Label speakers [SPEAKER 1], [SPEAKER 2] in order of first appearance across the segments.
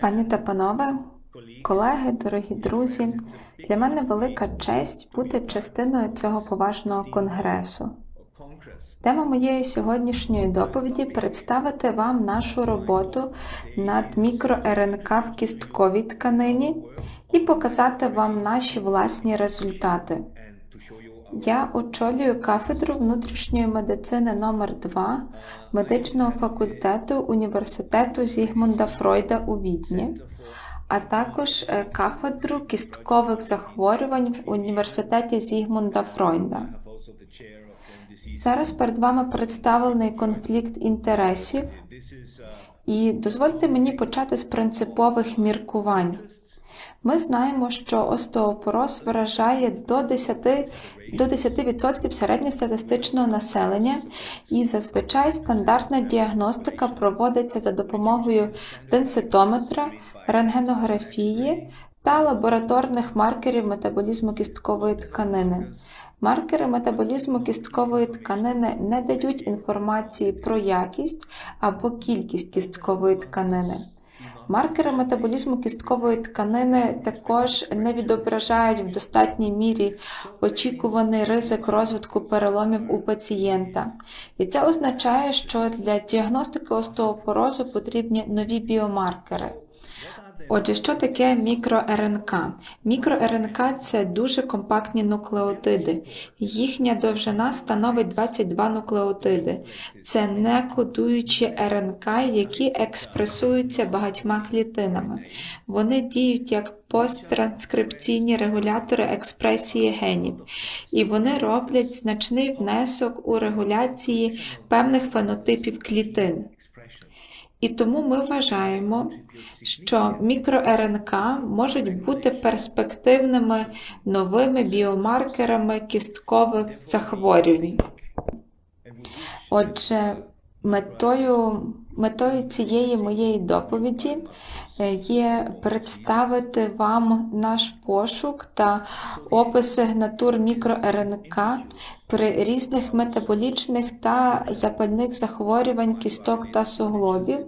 [SPEAKER 1] Пані та панове, колеги, дорогі друзі, для мене велика честь бути частиною цього поважного конгресу. Тема моєї сьогоднішньої доповіді представити вам нашу роботу над мікро-РНК в кістковій тканині і показати вам наші власні результати. Я очолюю кафедру внутрішньої медицини номер 2 медичного факультету університету Зігмунда Фройда у Відні, а також е, кафедру кісткових захворювань в університеті Зігмунда Фройда. Зараз перед вами представлений конфлікт інтересів, і дозвольте мені почати з принципових міркувань. Ми знаємо, що остеопороз вражає до 10 до 10% середньостатистичного населення, і зазвичай стандартна діагностика проводиться за допомогою денситометра, рентгенографії та лабораторних маркерів метаболізму кісткової тканини. Маркери метаболізму кісткової тканини не дають інформації про якість або кількість кісткової тканини. Маркери метаболізму кісткової тканини також не відображають в достатній мірі очікуваний ризик розвитку переломів у пацієнта. І це означає, що для діагностики остеопорозу потрібні нові біомаркери. Отже, що таке мікро-РНК? Мікро-РНК це дуже компактні нуклеотиди. Їхня довжина становить 22 нуклеотиди. Це не кодуючі РНК, які експресуються багатьма клітинами. Вони діють як посттранскрипційні регулятори експресії генів, і вони роблять значний внесок у регуляції певних фенотипів клітин. І тому ми вважаємо, що мікро-РНК можуть бути перспективними новими біомаркерами кісткових захворювань. Отже, метою метою цієї моєї доповіді е, є представити вам наш пошук та опис сигнатур мікро-РНК при різних метаболічних та запальних захворювань кісток та суглобів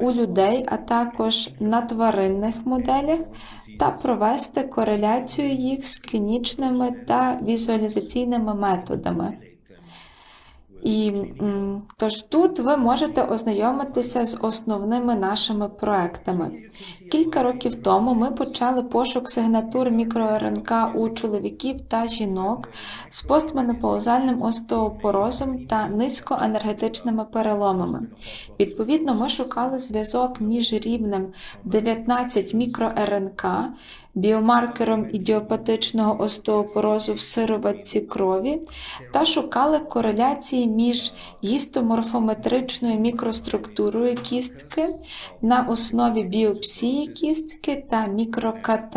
[SPEAKER 1] у людей, а також на тваринних моделях, та провести кореляцію їх з клінічними та візуалізаційними методами. І тож тут ви можете ознайомитися з основними нашими проектами. Кілька років тому ми почали пошук сигнатур мікроРНК у чоловіків та жінок з постменопаузальним остеопорозом та низькоенергетичними переломами. Відповідно, ми шукали зв'язок між рівнем 19 мікроРНК біомаркером ідіопатичного остеопорозу в сироватці крові та шукали кореляції між гістоморфометричною мікроструктурою кістки на основі біопсії кістки та мікро-КТ.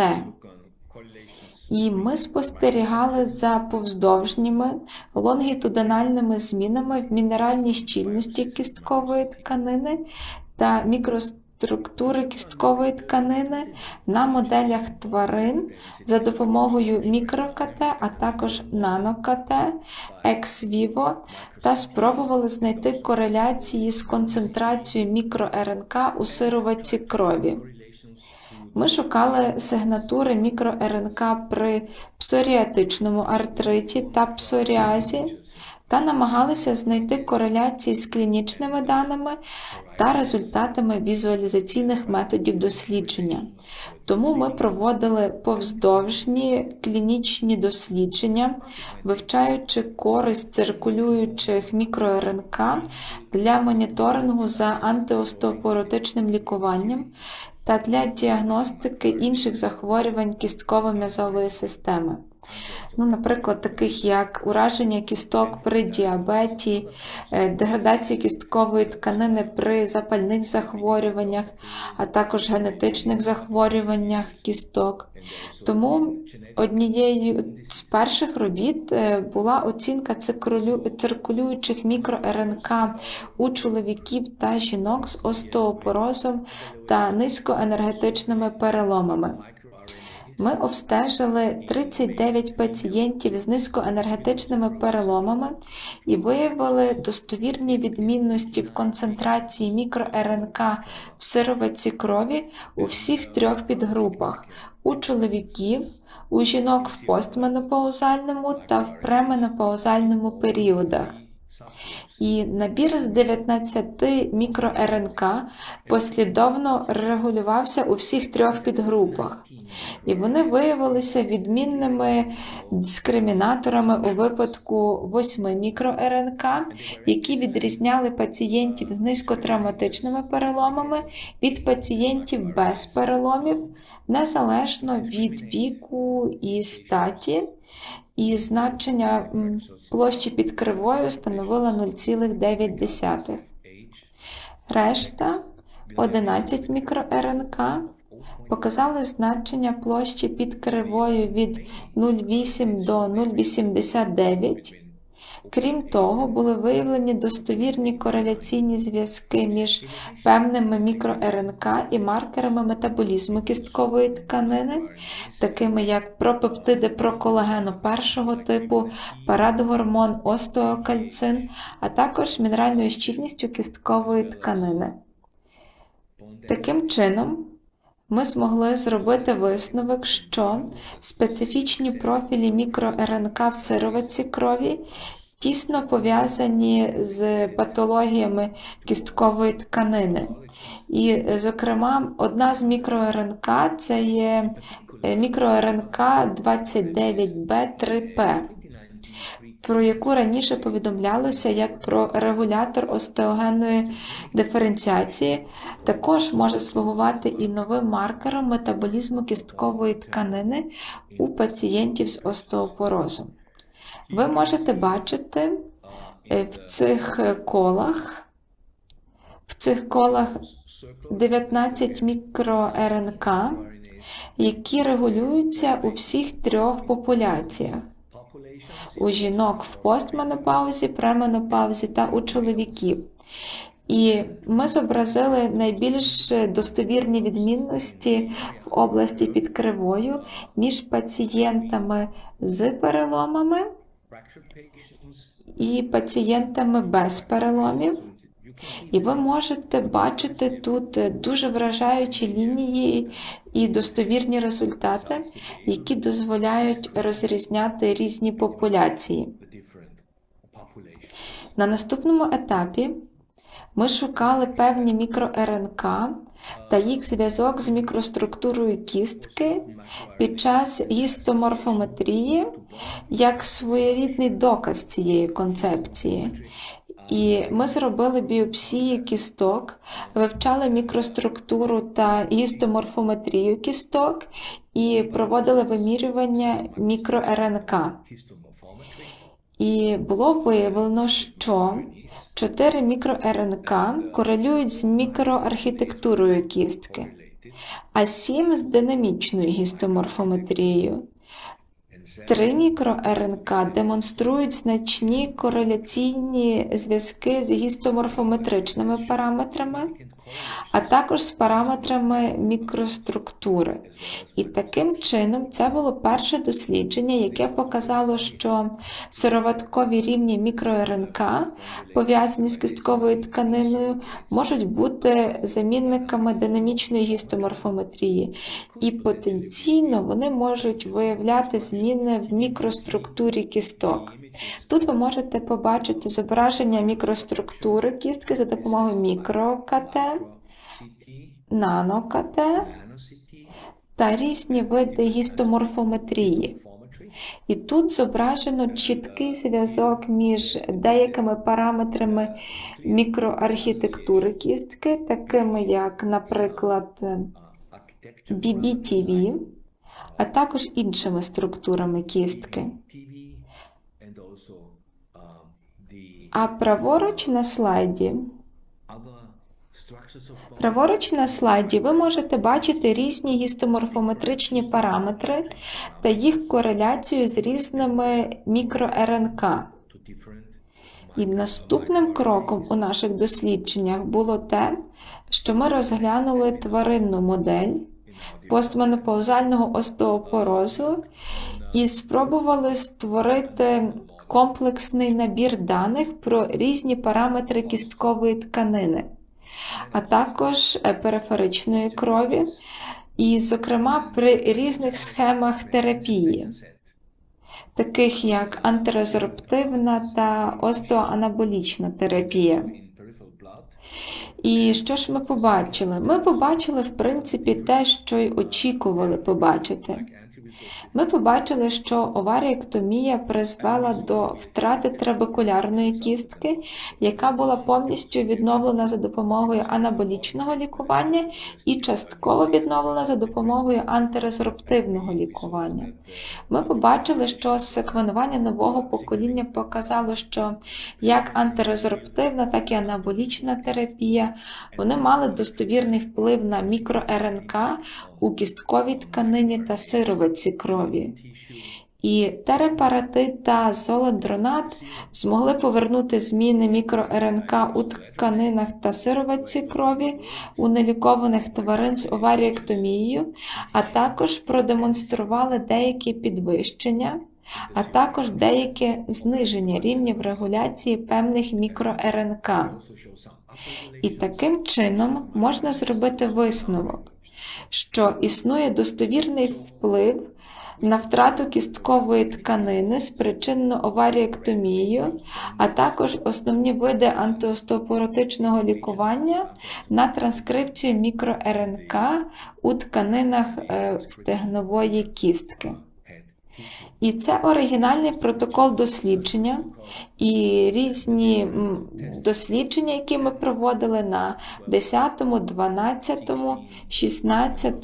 [SPEAKER 1] І ми спостерігали за повздовжніми лонгітудинальними змінами в мінеральній щільності кісткової тканини та мікроструктури структури кісткової тканини на моделях тварин за допомогою мікро-КТ, а також нано-КТ, екс-віво та спробували знайти кореляції з концентрацією мікро-РНК у сироватці крові. Ми шукали сигнатури мікро-РНК при псоріатичному артриті та псоріазі та намагалися знайти кореляції з клінічними даними та результатами візуалізаційних методів дослідження. Тому ми проводили повздовжні клінічні дослідження, вивчаючи користь циркулюючих мікроРНК для моніторингу за антиостеопоротичним лікуванням та для діагностики інших захворювань кістково-м'язової системи ну, наприклад, таких як ураження кісток при діабеті, е, деградація кісткової тканини при запальних захворюваннях, а також генетичних захворюваннях кісток. Тому однією з перших робіт е, була оцінка циркулюючих мікро-РНК у чоловіків та жінок з остеопорозом та низькоенергетичними переломами. Ми обстежили 39 пацієнтів з низькоенергетичними переломами і виявили достовірні відмінності в концентрації мікро-РНК в сироватці крові у всіх трьох підгрупах у чоловіків, у жінок в постменопаузальному та в пременопаузальному періодах. І набір з 19 мікро-РНК послідовно регулювався у всіх трьох підгрупах. І вони виявилися відмінними дискримінаторами у випадку 8 мікро-РНК, які відрізняли пацієнтів з низькотравматичними переломами від пацієнтів без переломів, незалежно від віку і статі. І значення площі під кривою становило 0,9. Решта 11 мікро-РНК показали значення площі під кривою від 0,8 до 0,89. Крім того, були виявлені достовірні кореляційні зв'язки між певними мікро-РНК і маркерами метаболізму кісткової тканини, такими як пропептиди проколагену першого типу, парадгормон, остеокальцин, а також мінеральною щільністю кісткової тканини. Таким чином, ми змогли зробити висновок, що специфічні профілі мікро-РНК в сироватці крові тісно пов'язані з патологіями кісткової тканини. І, зокрема, одна з мікро-РНК це є е, мікро-РНК 29B3P, про яку раніше повідомлялося як про регулятор остеогенної диференціації, також може слугувати і новим маркером метаболізму кісткової тканини у пацієнтів з остеопорозом. Ви можете бачити е, в цих колах, в цих колах 19 мікро-РНК, які регулюються у всіх трьох популяціях. У жінок в постменопаузі, пременопаузі та у чоловіків. І ми зобразили найбільш достовірні відмінності в області під кривою між пацієнтами з переломами і пацієнтами без переломів. І ви можете бачити тут дуже вражаючі лінії і достовірні результати, які дозволяють розрізняти різні популяції. На наступному етапі ми шукали певні мікро-РНК та їх зв'язок з мікроструктурою кістки під час гістоморфометрії як своєрідний доказ цієї концепції. І ми зробили біопсії кісток, вивчали мікроструктуру та гістоморфометрію кісток і проводили вимірювання мікро-РНК. І було виявлено, що 4 мікро-РНК корелюють з мікроархітектурою кістки, а 7 з динамічною гістоморфометрією. Три мікро-РНК демонструють значні кореляційні зв'язки з гістоморфометричними параметрами, а також з параметрами мікроструктури. І таким чином це було перше дослідження, яке показало, що сироваткові рівні мікро-РНК, пов'язані з кістковою тканиною, можуть бути замінниками динамічної гістоморфометрії, і потенційно вони можуть виявляти зміни в мікроструктурі кісток. Тут ви можете побачити зображення мікроструктури кістки за допомогою мікро-КТ, нано-КТ та різні види гістоморфометрії. І тут зображено чіткий зв'язок між деякими параметрами мікроархітектури кістки, такими як, наприклад, BBTV, а також іншими структурами кістки. А праворуч на слайді Праворуч на слайді ви можете бачити різні гістоморфометричні параметри та їх кореляцію з різними мікро-РНК. І наступним кроком у наших дослідженнях було те, що ми розглянули тваринну модель постменопаузального остеопорозу і спробували створити комплексний набір даних про різні параметри кісткової тканини, а також е, периферичної крові, і, зокрема, при різних схемах терапії, таких як антирезорптивна та остеоанаболічна терапія. І що ж ми побачили? Ми побачили, в принципі, те, що й очікували побачити. Ми побачили, що оваріектомія призвела до втрати трабекулярної кістки, яка була повністю відновлена за допомогою анаболічного лікування і частково відновлена за допомогою антирезорптивного лікування. Ми побачили, що секвенування нового покоління показало, що як антирезорптивна, так і анаболічна терапія вони мали достовірний вплив на мікро-РНК у кістковій тканині та сировиці крові. І терепаратит та золодронат змогли повернути зміни мікро-РНК у тканинах та сировиці крові у нелікованих тварин з оваріектомією, а також продемонстрували деякі підвищення, а також деяке зниження рівнів регуляції певних мікро-РНК. І таким чином можна зробити висновок, що існує достовірний вплив на втрату кісткової тканини, спричинену оваріектомією, а також основні види антиостеопоротичного лікування на транскрипцію мікро-РНК у тканинах е, стегнової кістки. І це оригінальний протокол дослідження. І різні дослідження, які ми проводили на 10, 12, 16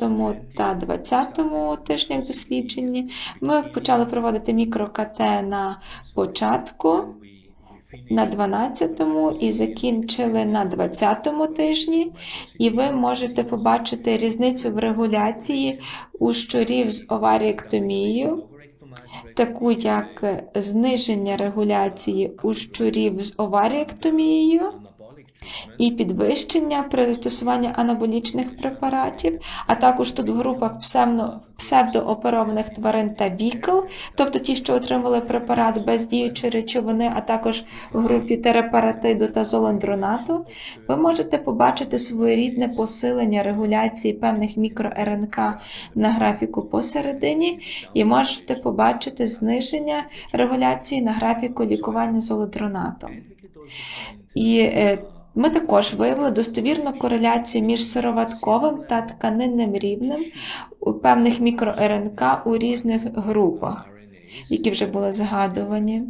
[SPEAKER 1] та 20 тижнях дослідження. Ми почали проводити мікро-КТ на початку, на 12 і закінчили на 20 тижні, і ви можете побачити різницю в регуляції у щурів з оваріектомією, таку як зниження регуляції у щурів з оваріектомією і підвищення при застосуванні анаболічних препаратів, а також тут в групах псевдооперованих тварин та вікл, тобто ті, що отримали препарат без діючої речовини, а також в групі терепаратиду та золондронату, ви можете побачити своєрідне посилення регуляції певних мікро-РНК на графіку посередині, і можете побачити зниження регуляції на графіку лікування золодронатом. І е, ми також виявили достовірну кореляцію між сироватковим та тканинним рівнем у певних мікро-РНК у різних групах, які вже були згадувані.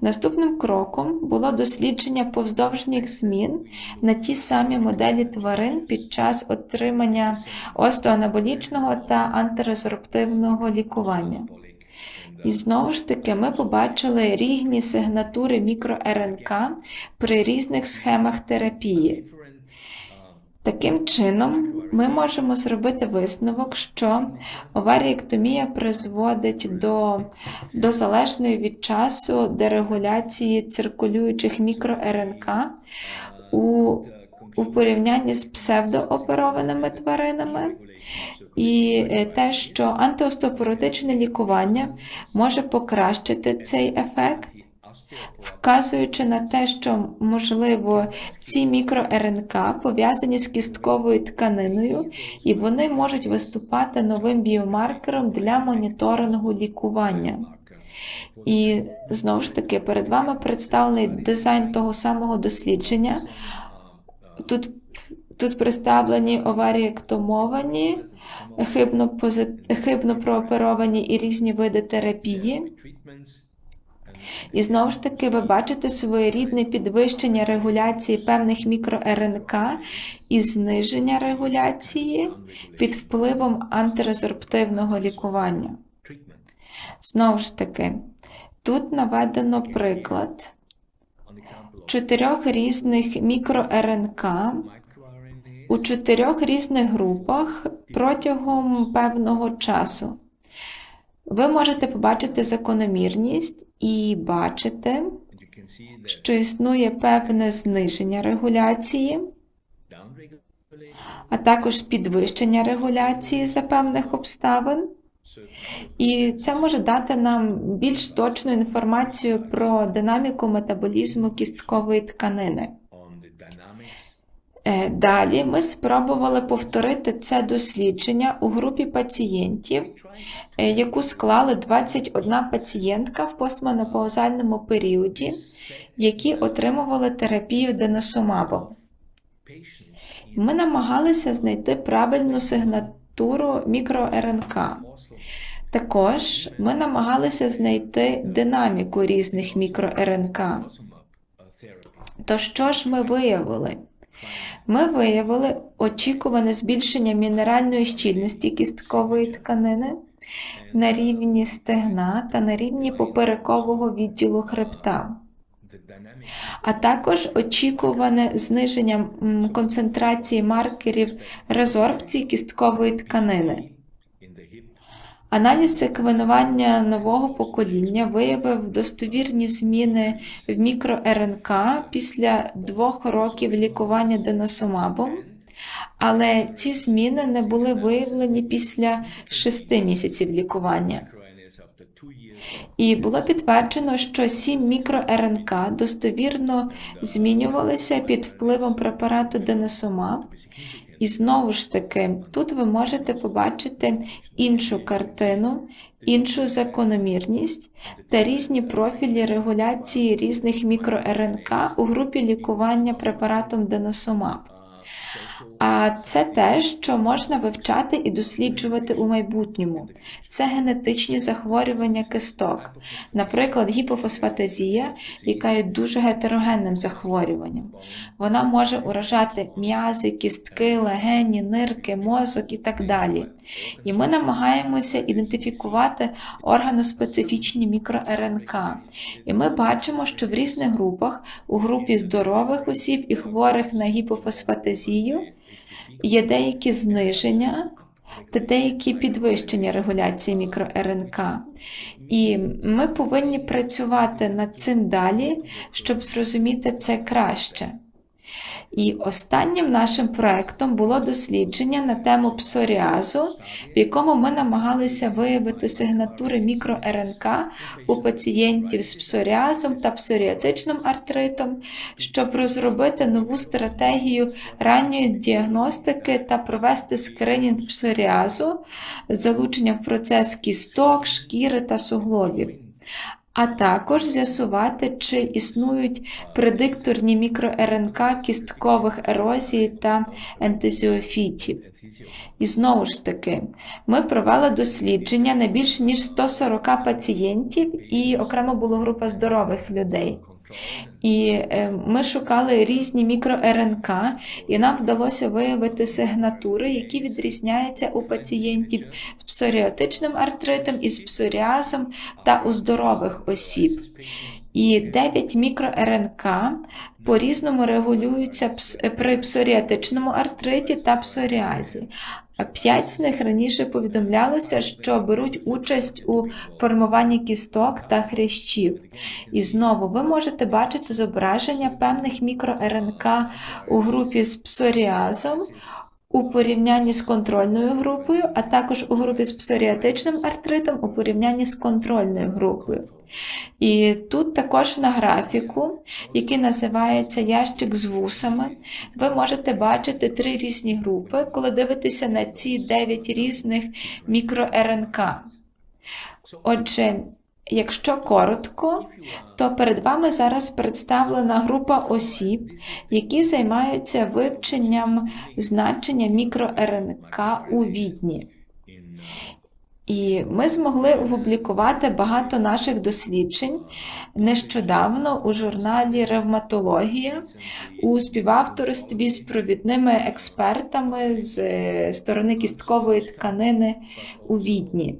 [SPEAKER 1] Наступним кроком було дослідження повздовжніх змін на ті самі моделі тварин під час отримання остеоанаболічного та антирезорптивного лікування. І знову ж таки ми побачили різні сигнатури мікро-РНК при різних схемах терапії. Таким чином, ми можемо зробити висновок, що оваріектомія призводить до, до залежної від часу дерегуляції циркулюючих мікро-РНК у, у порівнянні з псевдооперованими тваринами. І е, те, що антиостеопоротичне лікування може покращити цей ефект, вказуючи на те, що, можливо, ці мікро-РНК пов'язані з кістковою тканиною, і вони можуть виступати новим біомаркером для моніторингу лікування. І знову ж таки, перед вами представлений дизайн того самого дослідження. Тут, тут представлені оваріектомовані, хибно, прооперовані і різні види терапії. І знову ж таки, ви бачите своєрідне підвищення регуляції певних мікро-РНК і зниження регуляції під впливом антирезорптивного лікування. Знову ж таки, тут наведено приклад чотирьох різних мікро-РНК у чотирьох різних групах протягом певного часу. Ви можете побачити закономірність і бачите, що існує певне зниження регуляції а також підвищення регуляції за певних обставин. І це може дати нам більш точну інформацію про динаміку метаболізму кісткової тканини. Е, Далі ми спробували повторити це дослідження у групі пацієнтів, е, яку склали 21 пацієнтка в постменопаузальному періоді, які отримували терапію деносумабом. Ми намагалися знайти правильну сигнатуру мікро-РНК. Також ми намагалися знайти динаміку різних мікро-РНК. То що ж ми виявили? Ми виявили очікуване збільшення мінеральної щільності кісткової тканини на рівні стегна та на рівні поперекового відділу хребта, а також очікуване зниження концентрації маркерів резорбції кісткової тканини. Аналіз секвенування нового покоління виявив достовірні зміни в мікро-РНК після двох років лікування деносумабом, але ці зміни не були виявлені після шести місяців лікування. І було підтверджено, що 7 мікро-РНК достовірно змінювалися під впливом препарату деносумаб. І знову ж таки, тут ви можете побачити іншу картину, іншу закономірність та різні профілі регуляції різних мікро-РНК у групі лікування препаратом деносумаб. А це те, що можна вивчати і досліджувати у майбутньому. Це генетичні захворювання кисток, наприклад, гіпофосфатазія, яка є дуже гетерогенним захворюванням. Вона може уражати м'язи, кістки, легені, нирки, мозок і так далі. І ми намагаємося ідентифікувати органоспецифічні мікро-РНК. І ми бачимо, що в різних групах, у групі здорових осіб і хворих на гіпофосфатазію, є деякі зниження та деякі підвищення регуляції мікро-РНК. І ми повинні працювати над цим далі, щоб зрозуміти це краще. І останнім нашим проектом було дослідження на тему псоріазу, в якому ми намагалися виявити сигнатури мікро-РНК у пацієнтів з псоріазом та псоріатичним артритом, щоб розробити нову стратегію ранньої діагностики та провести скринінг псоріазу з залученням в процес кісток, шкіри та суглобів а також з'ясувати, чи існують предикторні мікро-РНК кісткових ерозій та ентезіофітів. І знову ж таки, ми провели дослідження на більше ніж 140 пацієнтів, і окремо була група здорових людей. І е, ми шукали різні мікро-РНК, і нам вдалося виявити сигнатури, які відрізняються у пацієнтів з псоріатичним артритом, із псоріазом та у здорових осіб. І 9 мікро-РНК по-різному регулюються при псоріатичному артриті та псоріазі. П'ять з них раніше повідомлялося, що беруть участь у формуванні кісток та хрящів. І знову ви можете бачити зображення певних мікро-РНК у групі з псоріазом. У порівнянні з контрольною групою, а також у групі з псоріатичним артритом у порівнянні з контрольною групою. І тут також на графіку, який називається ящик з вусами, ви можете бачити три різні групи, коли дивитеся на ці 9 різних мікро-РНК. Отже, якщо коротко, то перед вами зараз представлена група осіб, які займаються вивченням значення мікро-РНК у відні. І ми змогли опублікувати багато наших досліджень нещодавно у журналі Ревматологія у співавторстві з провідними експертами з е, сторони кісткової тканини у Відні.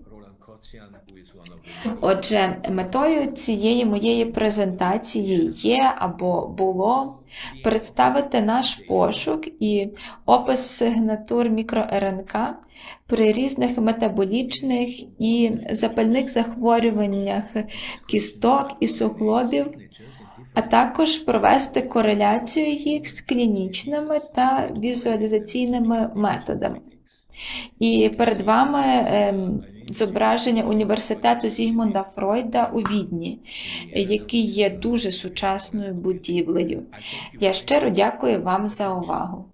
[SPEAKER 1] Отже, метою цієї моєї презентації є або було представити наш пошук і опис сигнатур мікро-РНК при різних метаболічних і запальних захворюваннях кісток і суглобів а також провести кореляцію їх з клінічними та візуалізаційними методами. І перед вами ем, зображення університету Зігмунда Фройда у Відні, який є дуже сучасною будівлею. Я щиро дякую вам за увагу.